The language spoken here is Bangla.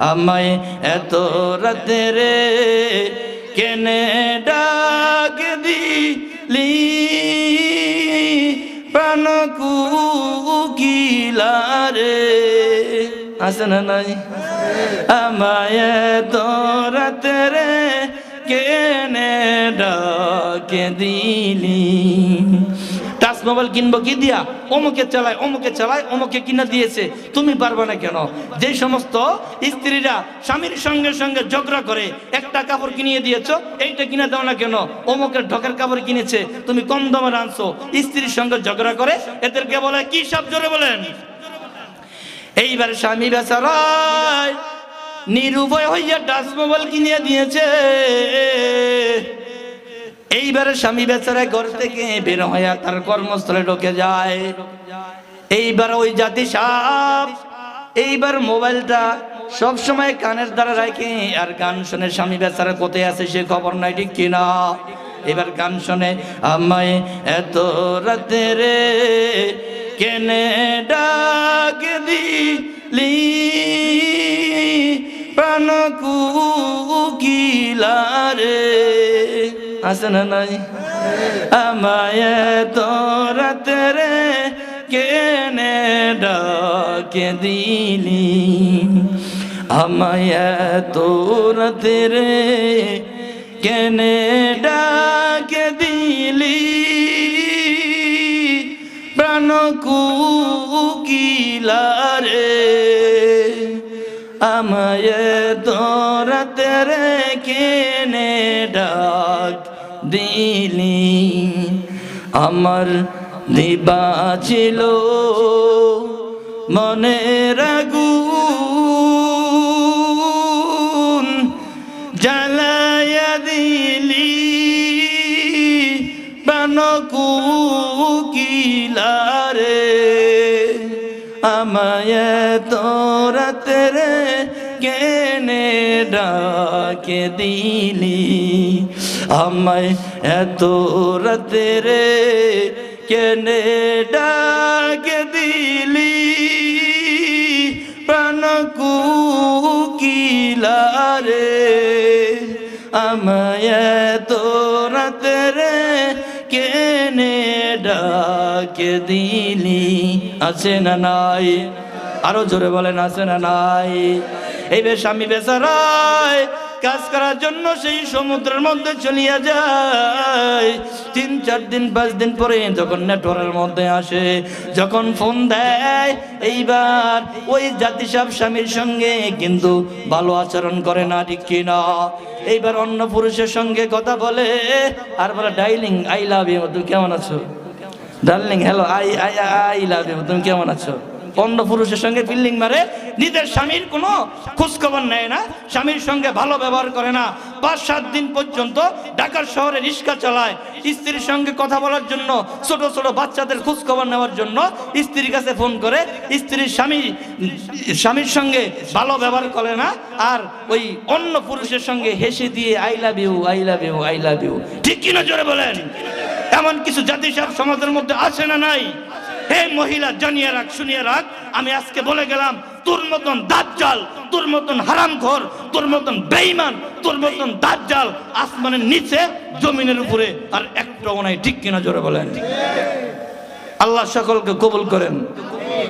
আমায় এত রাতে রে কেনে ডাক দিলি? প্রাণ কুকিলারে আছে না নাই? আমায় তো রাতে রে কেনে ডাকে দিলি? টাচ মোবাইল কিনবো কি দিয়া? অমুকে চালায় অমুকে চালায়, অমুকে কিনা দিয়েছে। তুমি পারবে না কেন? যে সমস্ত স্ত্রীরা স্বামীর সঙ্গে সঙ্গে ঝগড়া করে, একটা কাপড় কিনিয়ে দিয়েছ, এইটা কিনে দাও না কেন? অমুকের ঢকের কাপড় কিনেছে, তুমি কম দামে আনছো। স্ত্রীর সঙ্গে ঝগড়া করে, এদেরকে বলে, কি সব জোরে বলেন? এইবার স্বামী বেচারায় নিরুপায় হইয়া টাচ মোবাইল কিনিয়ে দিয়েছে। এইবারে স্বামী বেচারা ঘর থেকে বের হইয়া তার কর্মস্থলে ঢুকে যায়। এইবার ওই জাতি সাপ, এইবার মোবাইলটা সব সময় কানের দ্বারা রাখে, আর গান শুনে স্বামী বেচারা কোথায় আছে সে খবর নাই, ঠিক কিনা এবার গান শুনে, আমায় এত রাতে রে কেনে ডাক দিলি? প্রাণ কুকিলারে আছে না নাই। আমায় তোরাতে রে কেনে ডাকে দিলি? আমায় তোরাতে রে কেনে ডাকে দিলি? প্রাণ আমায় তোরাতে রে কেনে ডাক দিলি। আমার দিবা ছিল মনে রাগুন জ্বালায়া দিলি। বানকু কিলারে আমায় তোরাতে রে কেনে ডাকে দিলি? আমায় এত রাতে রে কেনে ডাকে দিলি? প্রাণ কুকিলারে আমায় তোরাতে রে কেনে ডাকে দিলি? আছে না নাই? আরও জোরে বলেন, আছে না নাই? এই বেশ আমি বেচারায়, কাজ করার জন্য সেই সমুদ্রের মধ্যে চলিয়া যায়। তিন, চার দিন, পাঁচ দিন পরে যখন নেটওয়ার্কের মধ্যে আসে, যখন ফোন দেয়, এইবার ওই জাতি সাহেব স্বামীর সঙ্গে কিন্তু ভালো আচরণ করে না, ঠিক কিনা? এইবার অন্য পুরুষের সঙ্গে কথা বলে, আর বলে ডাইলিং আই লাভ ইউ, তুমি কেমন আছো? Darling, hello I I I love you, তুমি কেমন আছো? অন্য পুরুষের সঙ্গে ফিল্ডিং মারে, নিজের স্বামীর কোনো খোঁজখবর নেয় না, স্বামীর সঙ্গে ভালো ব্যবহার করে না। পাঁচ, সাত দিন পর্যন্ত ঢাকার শহরে রিক্সা চালায়। স্ত্রীর সঙ্গে কথা বলার জন্য, ছোট ছোট বাচ্চাদের খোঁজখবর নেওয়ার জন্য স্ত্রীর কাছে ফোন করে। স্ত্রীর স্বামী, স্বামীর সঙ্গে ভালো ব্যবহার করে না, আর ওই অন্য পুরুষের সঙ্গে হেসে দিয়ে I love you I love you I love you ঠিক কিনা জোরে বলেন? এমন কিছু জাতি সমাজের মধ্যে আছে না নাই? হে মহিলা, জানিয়ে রাখ, শুনিয়ে রাখ। আমি আজকে বলে গেলাম, তোর মতন দাজ্জাল, তোর মতন হারামঘর তোর মতন বেঈমান, তোর মতন দাজ্জাল আসমানের নিচে, জমিনের উপরে, আর একটাও নাই, ঠিক কিনা জোরে বলেন? আল্লাহ সকলকে কবুল করেন।